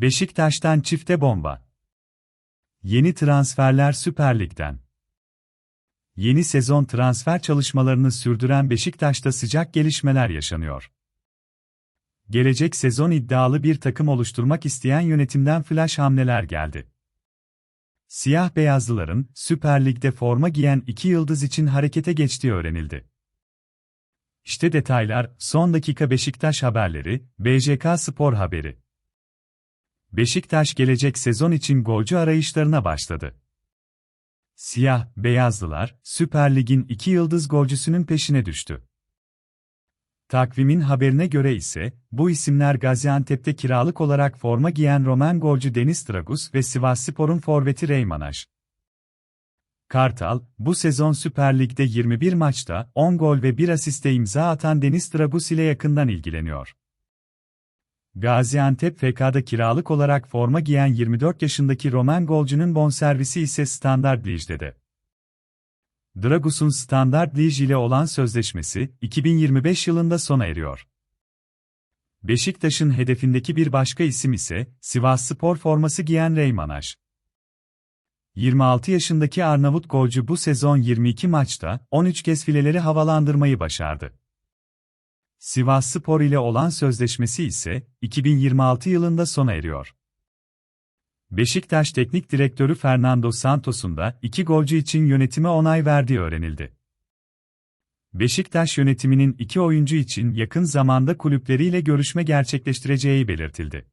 Beşiktaş'tan çifte bomba. Yeni transferler Süper Lig'den. Yeni sezon transfer çalışmalarını sürdüren Beşiktaş'ta sıcak gelişmeler yaşanıyor. Gelecek sezon iddialı bir takım oluşturmak isteyen yönetimden flash hamleler geldi. Siyah beyazlıların Süper Lig'de forma giyen iki yıldız için harekete geçtiği öğrenildi. İşte detaylar, son dakika Beşiktaş haberleri, BJK Spor haberi. Beşiktaş gelecek sezon için golcü arayışlarına başladı. Siyah, beyazlılar, Süper Lig'in iki yıldız golcüsünün peşine düştü. Takvimin haberine göre ise, bu isimler Gaziantep'te kiralık olarak forma giyen Roman golcü Deniz Dragus ve Sivasspor'un forveti Reymanaş. Kartal, bu sezon Süper Lig'de 21 maçta 10 gol ve 1 asiste imza atan Deniz Dragus ile yakından ilgileniyor. Gaziantep FK'da kiralık olarak forma giyen 24 yaşındaki Roman golcünün bonservisi ise Standard Liège'de. Dragus'un Standard Liège ile olan sözleşmesi 2025 yılında sona eriyor. Beşiktaş'ın hedefindeki bir başka isim ise Sivas Spor forması giyen Reymanaş. 26 yaşındaki Arnavut golcü bu sezon 22 maçta 13 kez fileleri havalandırmayı başardı. Sivas Spor ile olan sözleşmesi ise 2026 yılında sona eriyor. Beşiktaş Teknik Direktörü Fernando Santos'un da iki golcü için yönetime onay verdiği öğrenildi. Beşiktaş yönetiminin iki oyuncu için yakın zamanda kulüpleriyle görüşme gerçekleştireceği belirtildi.